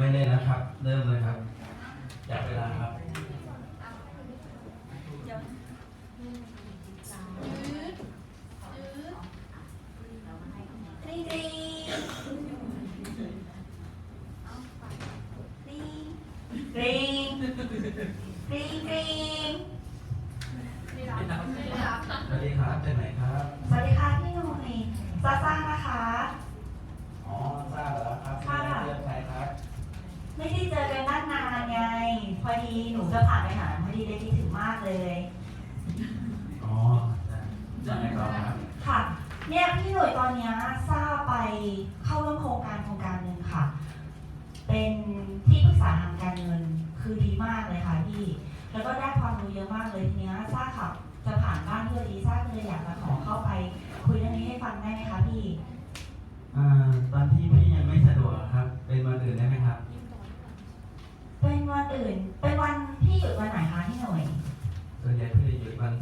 ไม่เล่ล้วครับ เริ่มเลยครับจับเวลาครับสวัสดีครับเป็นไหนครับ อดีหนูจะผ่านไปหาพอดีเลยคิดถึงมากเลย อ๋อจากไหนก่อนครับค่ะ เนี่ยพี่หน่วยตอนเนี้ยทราบไปเข้าร่วมโครงการโครงการหนึ่งค่ะ เป็นที่ปรึกษาทางการเงินคือดีมากเลยค่ะพี่ แล้วก็ได้ความรู้เยอะมากเลยทีเนี้ยทราบค่ะ จะผ่านบ้านที่พอดีทราบเลยอยากจะขอเข้าไป คุยเรื่องนี้ให้ฟังได้ไหมคะพี่ อ่าตอนที่พี่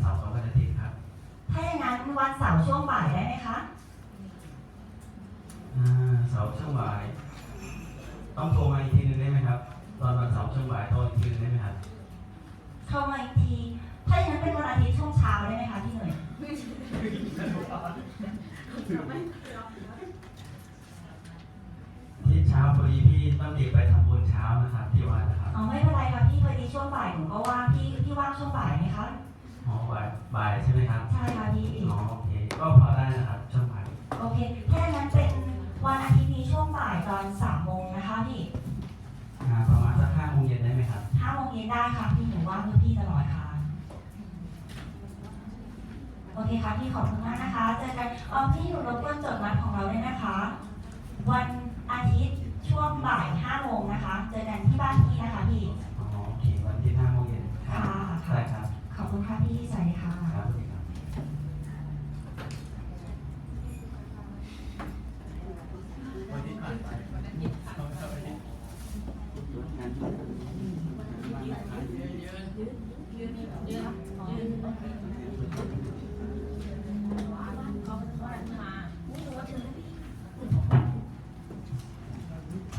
าร์กับวันอาทิตย์ครับ ถ้าอย่างนั้นวันเสาร์ช่วงบ่ายได้ไหมคะ อ่าเสาร์ช่วงบ่าย ต้องโทรมาอีกทีหนึงได้ไหมครับ ตอนวันเสาร์ช่วงบ่ายโทรอีกทีหนึงได้ไหมครับ เข้ามาอีกที ถ้าอย่างนั้นเป็นวันอาทิตย์ช่วงเช้าได้ไหมคะพี่หน่วยที่เช้าพอดีพี่ต้องรีบไปทำบุญเช้านะครับที่วัดนะครับ อ๋อไม่เป็นไรค่ะพี่พอดีช่วงบ่ายหนูก็ว่างพี่พี่ว่างช่วงบ่ายไหมคะ อ๋อบ่ายบ่ายใช่ไหมครับใช่ค่ะพี่ อ๋อโอเค ก็พอได้นะครับช่วงบ่ายโอเค ถ้าอย่างนั้นเป็นวันอาทิตย์นี้ช่วงบ่ายตอนสามโมงนะคะพี่อ่าประมาณสักห้าโมงเย็นได้ไหมครับ ห้าโมงเย็นได้ค่ะพี่หนูว่างเพื่อพี่ตลอดค่ะ โอเคค่ะพี่ขอบคุณมากนะคะ เจอกันอ๋อพี่หนูรบกวนจดนัดของ